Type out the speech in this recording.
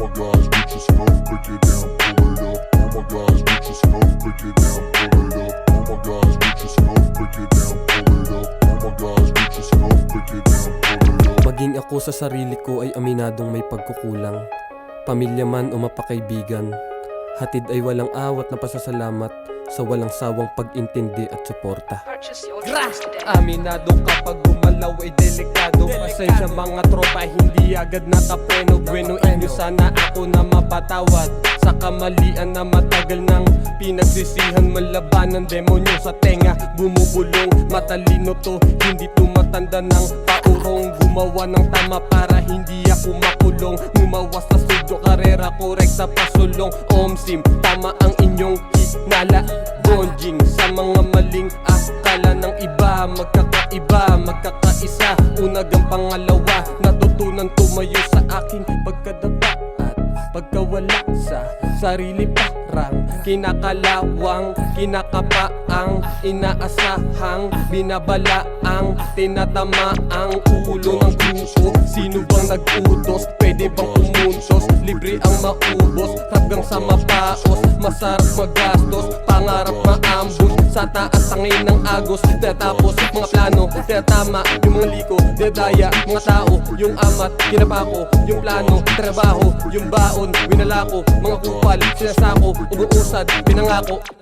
my gosh, bitch, it's rough, break it down, pull it up. Oh my gosh, bitch, it's rough, break it down, pull it up. Oh my gosh, bitch, it's rough, break it down, pull it up. Oh my gosh, bitch, it's rough, break it down, pull it up. Maging ako sa sarili ko ay aminadong may pagkukulang. Pamilya man o mapakaibigan, hatid ay walang awat na pasasalamat sa walang sawang pag-intindi at suporta. Aminado kapag gumalaw ay delikado. Pasensya mga tropa hindi agad nakapreno Bueno inyo sana ako na mapatawad. Sa kamalian na matagal nang pinagsisihan Malabanan demonyo sa tenga. Bumubulong matalino to Hindi tumatanda ng paurong. Gumawa ng tama para hindi ako makulong. Gumawa sa studio karera korekta pasulong Omsim. Tama ang inyong hinala Bonjing. Sa mga maling akala ng iba Magkakaiba, magkakaisa. Unag ang pangalawa Natutunan tumayo sa aking pagkadapa At pagkawala sa sarili parang Kinakalawang, kinakapaang Inaasahang, binabalaang Tinatamaang ulo ng grupo Sino bang nag-utos? Pwede bang umuntos? Libre ang maubos Hanggang sa mapaos. Masarap magastos Pangarap maambus Sa taas tangin ng agos Tatapos mga plano Tatama yung mga liko Dedaya mga tao Yung amat Kinapako. Yung plano Trabaho Yung baon Winalako. Mga kupal Sinasako Umuusad Pinangako